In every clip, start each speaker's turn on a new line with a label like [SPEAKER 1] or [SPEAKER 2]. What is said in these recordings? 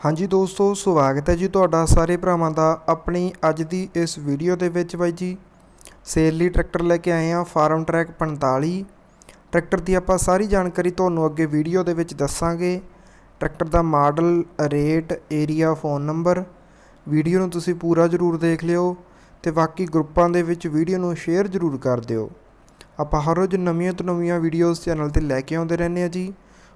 [SPEAKER 1] ਹਾਂਜੀ ਦੋਸਤੋ, ਸਵਾਗਤ ਹੈ ਜੀ ਤੁਹਾਡਾ ਸਾਰੇ ਭਰਾਵਾਂ ਦਾ ਆਪਣੀ ਅੱਜ ਦੀ ਇਸ ਵੀਡੀਓ ਦੇ ਵਿੱਚ ਬਾਈ ਜੀ। ਸੇਲ ਲਈ ਟਰੈਕਟਰ ਲੈ ਕੇ ਆਏ ਹਾਂ, ਫਾਰਮ ਟਰੈਕ 45 ਟਰੈਕਟਰ ਦੀ ਆਪਾਂ ਸਾਰੀ ਜਾਣਕਾਰੀ ਤੁਹਾਨੂੰ ਅੱਗੇ ਵੀਡੀਓ ਦੇ ਵਿੱਚ ਦੱਸਾਂਗੇ। ਟਰੈਕਟਰ ਦਾ model, rate area phone number video ਨੂੰ ਤੁਸੀਂ ਪੂਰਾ ਜ਼ਰੂਰ ਦੇਖ ਲਿਓ ਤੇ ਬਾਕੀ ਗਰੁੱਪਾਂ ਦੇ ਵਿੱਚ ਵੀਡੀਓ ਨੂੰ ਸ਼ੇਅਰ ਜ਼ਰੂਰ ਕਰ ਦਿਓ। ਆਪਾਂ ਹਰ ਰੋਜ਼ ਨਵੀਆਂ ਤੋਂ ਨਵੀਆਂ ਵੀਡੀਓਜ਼ ਚੈਨਲ ਤੇ ਲੈ ਕੇ ਆਉਂਦੇ ਰਹਿੰਦੇ ਆ ਜੀ।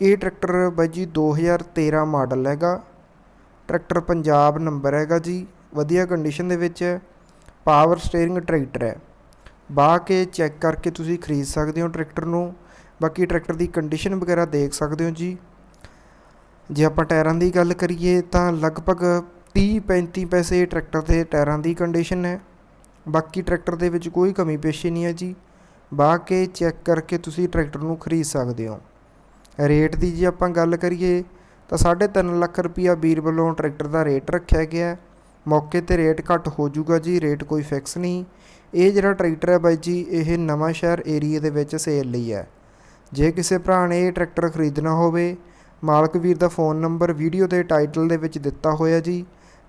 [SPEAKER 1] ਇਹ ਟਰੈਕਟਰ ਬਾਈ ਜੀ 2013 ਮਾਡਲ ਹੈਗਾ। ਟਰੈਕਟਰ ਪੰਜਾਬ ਨੰਬਰ ਹੈਗਾ ਜੀ। ਵਧੀਆ ਕੰਡੀਸ਼ਨ ਦੇ ਵਿੱਚ ਹੈ ਪਾਵਰ ਸਟੀਅਰਿੰਗ ਟਰੈਕਟਰ ਹੈ। ਬਾਹ ਕੇ ਚੈੱਕ ਕਰਕੇ ਤੁਸੀਂ ਖਰੀਦ ਸਕਦੇ ਹੋ ਟਰੈਕਟਰ ਨੂੰ। ਬਾਕੀ ਟਰੈਕਟਰ ਦੀ ਕੰਡੀਸ਼ਨ ਵਗੈਰਾ ਦੇਖ ਸਕਦੇ ਹੋ ਜੀ। ਜੇ ਆਪਾਂ ਟਾਇਰਾਂ ਦੀ ਗੱਲ ਕਰੀਏ ਤਾਂ ਲਗਭਗ 30 35 ਪੈਸੇ ਟਰੈਕਟਰ ਦੇ ਟਾਇਰਾਂ ਦੀ ਕੰਡੀਸ਼ਨ ਹੈ। ਬਾਕੀ ਟਰੈਕਟਰ ਦੇ ਵਿੱਚ ਕੋਈ ਕਮੀ ਪੇਸ਼ੀ ਨਹੀਂ ਹੈ ਜੀ। ਬਾਹ ਕੇ ਚੈੱਕ ਕਰਕੇ ਤੁਸੀਂ ਟਰੈਕਟਰ ਨੂੰ ਖਰੀਦ ਸਕਦੇ ਹੋ। ਰੇਟ ਦੀ ਜੇ ਆਪਾਂ ਗੱਲ ਕਰੀਏ, ਤਾਂ 3.5 ਲੱਖ ਰੁਪਈਆ ਵੀਰ ਵੱਲੋਂ ਟਰੈਕਟਰ ਦਾ ਰੇਟ ਰੱਖਿਆ ਗਿਆ ਮੌਕੇ ਤੇ ਰੇਟ ਘੱਟ ਹੋ ਜਾਊਗਾ ਜੀ, ਰੇਟ ਕੋਈ ਫਿਕਸ ਨਹੀਂ। ਇਹ ਜਿਹੜਾ ਟਰੈਕਟਰ ਹੈ ਬਾਈ ਜੀ, ਇਹ ਨਵਾਂ ਸ਼ਹਿਰ ਏਰੀਆ ਦੇ ਵਿੱਚ ਸੇਲ ਲਈ ਹੈ। ਜੇ ਕਿਸੇ ਭਰਾ ਨੇ ਇਹ ਟਰੈਕਟਰ ਖਰੀਦਣਾ ਹੋਵੇ, ਮਾਲਕ ਵੀਰ ਦਾ ਫੋਨ ਨੰਬਰ ਵੀਡੀਓ ਦੇ ਟਾਈਟਲ ਦੇ ਵਿੱਚ ਦਿੱਤਾ ਹੋਇਆ ਜੀ।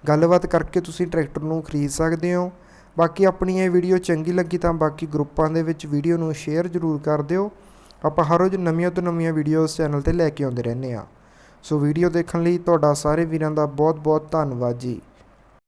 [SPEAKER 1] ਗੱਲਬਾਤ ਕਰਕੇ ਤੁਸੀਂ ਟਰੈਕਟਰ ਨੂੰ ਖਰੀਦ ਸਕਦੇ ਹੋ। ਬਾਕੀ ਆਪਣੀ ਇਹ ਵੀਡੀਓ ਚੰਗੀ ਲੱਗੀ ਤਾਂ ਬਾਕੀ ਗਰੁੱਪਾਂ ਦੇ ਵਿੱਚ ਵੀਡੀਓ ਨੂੰ ਸ਼ੇਅਰ ਜ਼ਰੂਰ ਕਰ ਦਿਓ। ਆਪਾਂ ਹਰ ਰੋਜ਼ ਨਵੀਆਂ ਤੋਂ ਨਵੀਆਂ ਵੀਡੀਓਜ਼ ਚੈਨਲ ਤੇ ਲੈ ਕੇ ਆਉਂਦੇ ਰਹਿੰਦੇ ਆ ਸੋ ਵੀਡੀਓ ਦੇਖਣ ਲਈ ਤੁਹਾਡਾ ਸਾਰੇ ਵੀਰਾਂ ਦਾ ਬਹੁਤ ਬਹੁਤ ਧੰਨਵਾਦ ਜੀ।